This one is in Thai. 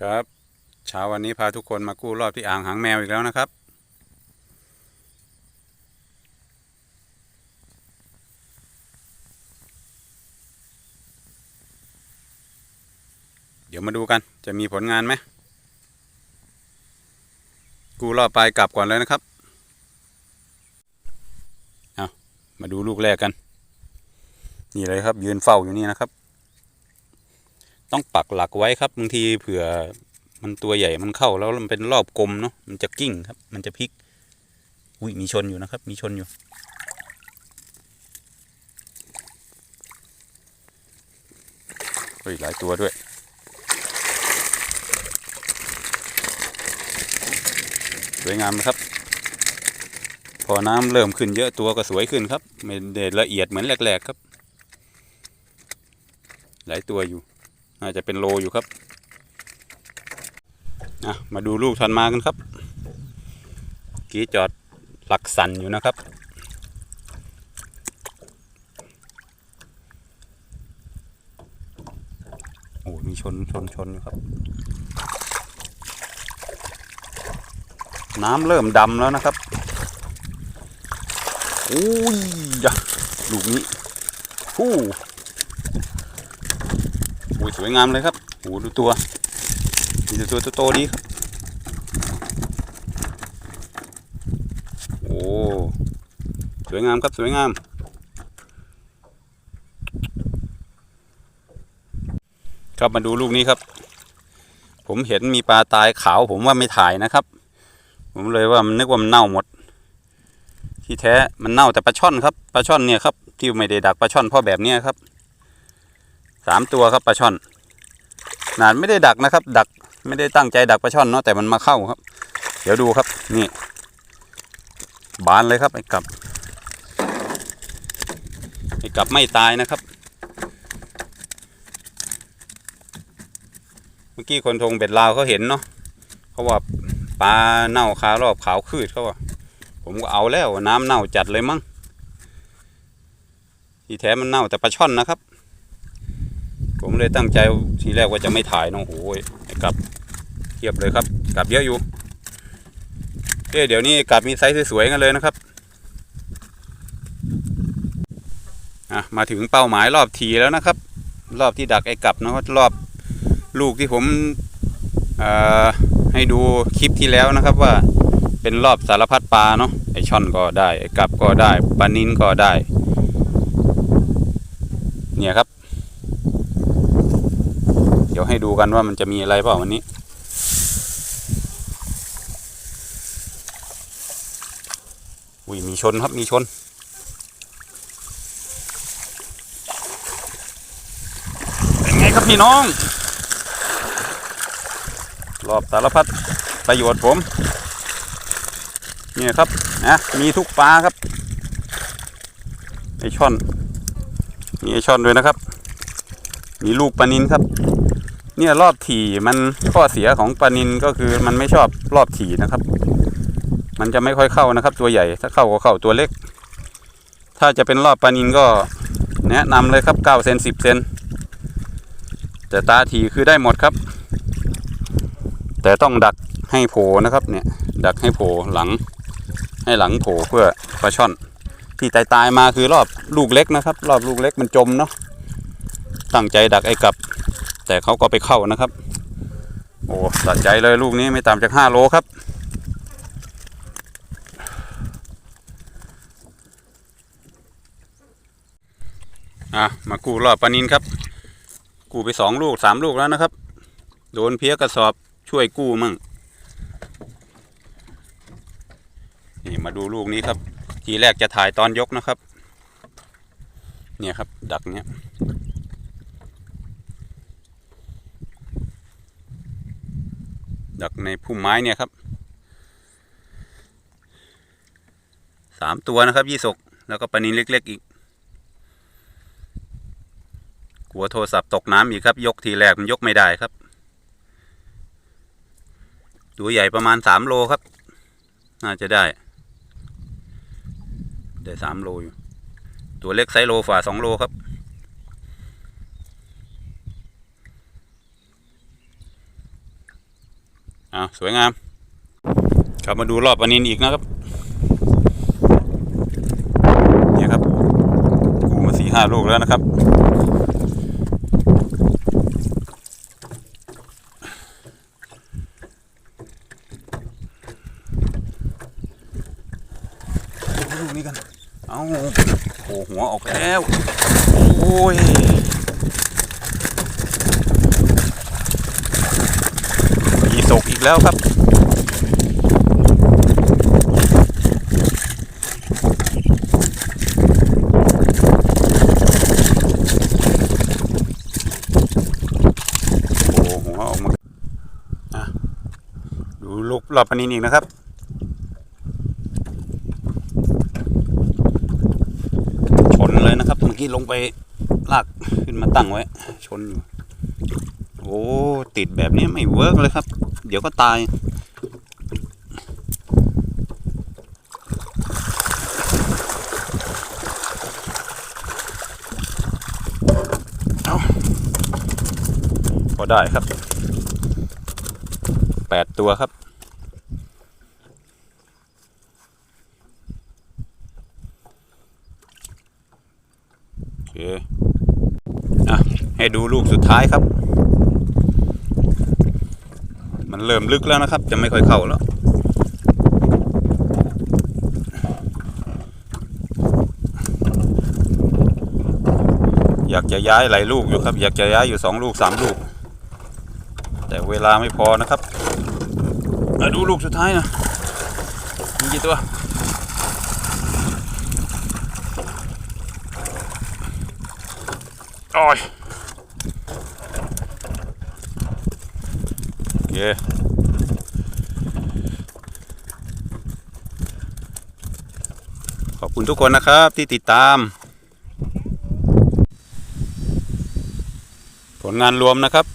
ครับเช้าวันนี้พาทุกคนมากู้รอบที่อ่างหางแมวอีกแล้วนะครับ เดี๋ยวมาดูกันจะมีผลงานไหมกู้รอบไปกลับก่อนเลยนะครับเอามาดูลูกแรกกัน นี่เลยครับยืนเฝ้าอยู่นี่นะครับ ต้องปักหลักไว้ครับบางทีเผื่อมันตัวใหญ่มันเข้าแล้วมันเป็นรอบกลมเนาะมันจะกิ้งครับ มันจะพลิกอุ้ยมีชนอยู่นะครับ มีชนอยู่ เฮ้ย หลายตัวด้วย สวยงามนะครับ พอน้ำเริ่มขึ้นเยอะตัวก็สวยขึ้นครับ ไม่ได้ละเอียดเหมือนแรกๆครับ หลายตัวอยู่ น่าจะเป็นโลอยู่ครับอะมาดูลูกทันมากันครับ กี้จอดหลักสันอยู่นะครับ โอ้มีชนชนชนอยู่ครับ น้ำเริ่มดำแล้วนะครับอุ้ยยะลูกนี้ฮู้ โอ้ยสวยงามเลยครับโอ้ดูตัวมีต่ตัวโตๆดีครับโอ้สวยงามครับสวยงาม ครับมาดูลูกนี้ครับ ผมเห็นมีปลาตายขาว ผมว่าไม่ถ่ายนะครับ ผมเลยว่ามันนึกว่ามันเน่าหมด ที่แท้มันเน่าแต่ปลาช่อนครับปลาช่อนเนี่ยครับที่ไม่ได้ดักปลาช่อนเพ่อแบบเนี้ยครับ สามตัวครับปลาช่อนนานไม่ได้ดักนะครับ ดักไม่ได้ตั้งใจดักปลาช่อนเนาะแต่มันมาเข้าครับ เดี๋ยวดูครับนี่ บานเลยครับไอ้กับไอ้กับไม่ตายนะครับ เมื่อกี้คนทงเบ็ดลาวเขาเห็นเนาะเขาว่าปลาเน่าคารอบขาวคืดเขาว่าผมก็เอาแล้วน้ำเน่าจัดเลยมั้งที่แท้มันเน่าแต่ปลาช่อนนะครับ ผมเลยตั้งใจทีแรกว่าจะไม่ถ่ายน้องโอ้ยไอ้กลับเทียบเลยครับกลับเยอะอยู่เอ้เดี๋ยวนี้กลับมีไซส์สวยๆกันเลยนะครับอะมาถึงเป้าหมายรอบทีแล้วนะครับ รอบที่ดักไอ้กลับนะครับรอบลูกที่ผมเอ่อให้ดูคลิปที่แล้วนะครับว่าเป็นรอบสารพัดปลาเนาะไอช่อนก็ได้ไอ้กลับก็ได้ปลานินก็ได้ เนี่ยครับ เดี๋ยวให้ดูกันว่ามันจะมีอะไรเปล่าวันนี้ อุ้ยมีชนครับมีชน เป็นไงครับพี่น้อง รอบสารพัดประโยชน์ผม เนี่ยครับนะมีทุกปลาครับไอช่อน มีไอช่อนด้วยนะครับ มีลูกปลานินครับ เนี่ยรอบถี่มันข้อเสียของปลานินก็คือมันไม่ชอบรอบถี่นะครับ มันจะไม่ค่อยเข้านะครับ ตัวใหญ่ถ้าเข้าก็เข้าตัวเล็ก ถ้าจะเป็นรอบปลานินก็แนะนำเลยครับ9เซน10เซนแต่ตาถี่คือได้หมดครับ แต่ต้องดักให้โผล่นะครับเนี่ยดักให้โผล่หลัง ให้หลังโผล่เพื่อปลาช่อนที่ตายตายมาคือรอบลูกเล็กนะครับ รอบลูกเล็กมันจมเนาะตั้งใจดักไอ้กับ แต่เขาก็ไปเข้านะครับ โอ้ตัดใจเลยลูกนี้ไม่ต่ำจากห้าโลครับ อะ มากู้รอบปานินครับ กู้ไปสองลูกสามลูกแล้วนะครับ โดนเพี้ยกระสอบช่วยกู้มั่งนี่มาดูลูกนี้ครับ ทีแรกจะถ่ายตอนยกนะครับ เนี่ยครับ ดักเนี้ย ดักในพุ่มไม้เนี่ยครับสามตัวนะครับยี่สกแล้วก็ปลานินเล็ก ๆ อีก กลัวโทรศัพท์ตกน้ำอีกครับ ยกทีแรกมันยกไม่ได้ครับ ตัวใหญ่ประมาณสามโลครับ น่าจะได้ ได้สามโลอยู่ ตัวเล็กไซส์โลฝ่าสองโลครับ อ่าสวยงามครับมาดูรอบปลานินอีกนะครับเนี่ยครับกูมาสี่ห้าลูกแล้วนะครับลูกนี้กัน เอาโอ้หัวออกแล้ว โอ้ย มีศก อีกแล้วครับ โอ้หัวออกมาดูลูกรอบปนินอีกนะครับชนเลยนะครับเมื่อกี้ลงไปลากขึ้นมาตั้งไว้ ชนอยู่โอ้ ติดแบบนี้ไม่เวิร์กเลยครับ เดี๋ยวก็ตาย เอาพอได้ครับ แปดตัวครับโอเคอะให้ดูลูกสุดท้ายครับ เริ่มลึกแล้วนะครับ จะไม่ค่อยเข้าแล้วอยากจะย้ายหลายลูกอยู่ครับ อยากจะย้ายอยู่สองลูกสามลูก แต่เวลาไม่พอนะครับมาดูลูกสุดท้ายนะมีกี่ตัวโอ้ย โอเคขอบคุณทุกคนนะครับที่ติดตาม ผลงานรวมนะครับ